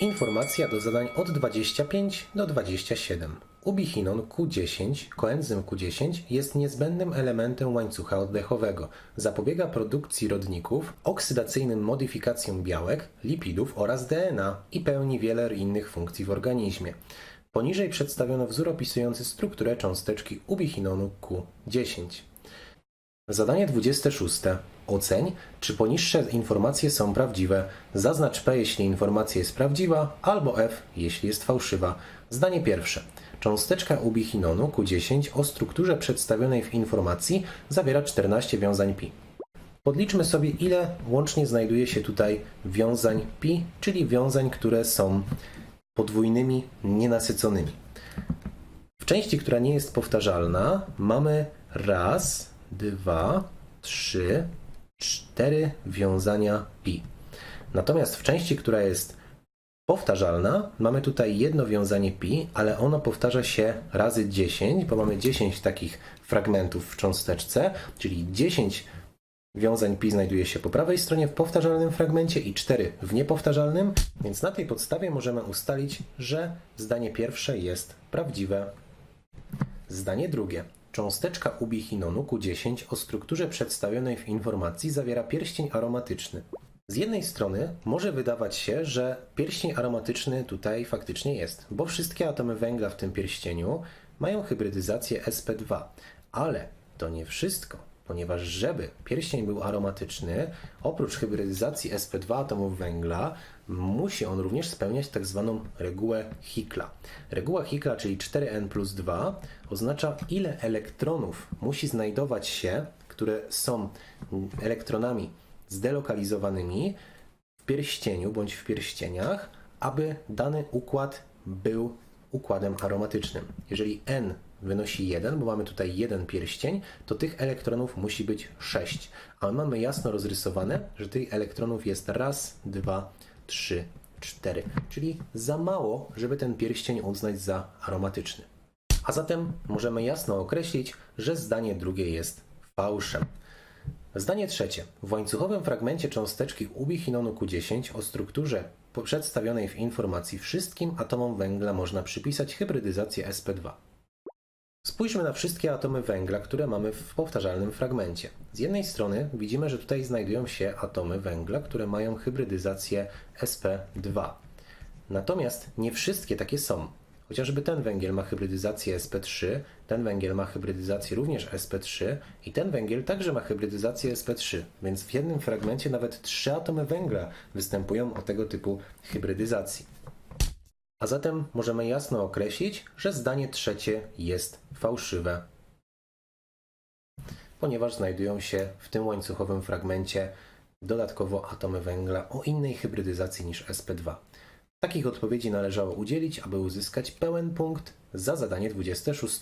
Informacja do zadań od 25 do 27. Ubichinon Q10, koenzym Q10 jest niezbędnym elementem łańcucha oddechowego. Zapobiega produkcji rodników, oksydacyjnym modyfikacjom białek, lipidów oraz DNA i pełni wiele innych funkcji w organizmie. Poniżej przedstawiono wzór opisujący strukturę cząsteczki ubichinonu Q10. Zadanie 26. Oceń, czy poniższe informacje są prawdziwe. Zaznacz P, jeśli informacja jest prawdziwa, albo F, jeśli jest fałszywa. Zdanie pierwsze. Cząsteczka ubichinonu Q10 o strukturze przedstawionej w informacji zawiera 14 wiązań pi. Podliczmy sobie, ile łącznie znajduje się tutaj wiązań pi, czyli wiązań, które są podwójnymi, nienasyconymi. W części, która nie jest powtarzalna, mamy raz, dwa, trzy, cztery wiązania pi. Natomiast w części, która jest powtarzalna, mamy tutaj jedno wiązanie pi, ale ono powtarza się razy 10, bo mamy 10 takich fragmentów w cząsteczce, czyli 10 wiązań pi znajduje się po prawej stronie w powtarzalnym fragmencie i 4 w niepowtarzalnym, więc na tej podstawie możemy ustalić, że zdanie pierwsze jest prawdziwe. Zdanie drugie. Cząsteczka ubichinonu Q10 o strukturze przedstawionej w informacji zawiera pierścień aromatyczny. Z jednej strony może wydawać się, że pierścień aromatyczny tutaj faktycznie jest, bo wszystkie atomy węgla w tym pierścieniu mają hybrydyzację sp2, ale to nie wszystko, ponieważ żeby pierścień był aromatyczny, oprócz hybrydyzacji sp2 atomów węgla, musi on również spełniać tak zwaną regułę Hickla. Reguła Hickla, czyli 4n plus 2, oznacza ile elektronów musi znajdować się, które są elektronami zdelokalizowanymi w pierścieniu bądź w pierścieniach, aby dany układ był układem aromatycznym. Jeżeli n wynosi 1, bo mamy tutaj jeden pierścień, to tych elektronów musi być 6. Ale mamy jasno rozrysowane, że tych elektronów jest raz, dwa, trzy, cztery. Czyli za mało, żeby ten pierścień uznać za aromatyczny. A zatem możemy jasno określić, że zdanie drugie jest fałszem. Zdanie trzecie. W łańcuchowym fragmencie cząsteczki ubichinonu Q10 o strukturze przedstawionej w informacji wszystkim atomom węgla można przypisać hybrydyzację sp2. Spójrzmy na wszystkie atomy węgla, które mamy w powtarzalnym fragmencie. Z jednej strony widzimy, że tutaj znajdują się atomy węgla, które mają hybrydyzację sp2. Natomiast nie wszystkie takie są. Chociażby ten węgiel ma hybrydyzację sp3, ten węgiel ma hybrydyzację również sp3 i ten węgiel także ma hybrydyzację sp3. Więc w jednym fragmencie nawet trzy atomy węgla występują o tego typu hybrydyzacji. A zatem możemy jasno określić, że zdanie trzecie jest fałszywe, ponieważ znajdują się w tym łańcuchowym fragmencie dodatkowo atomy węgla o innej hybrydyzacji niż sp2. Takich odpowiedzi należało udzielić, aby uzyskać pełen punkt za zadanie 26.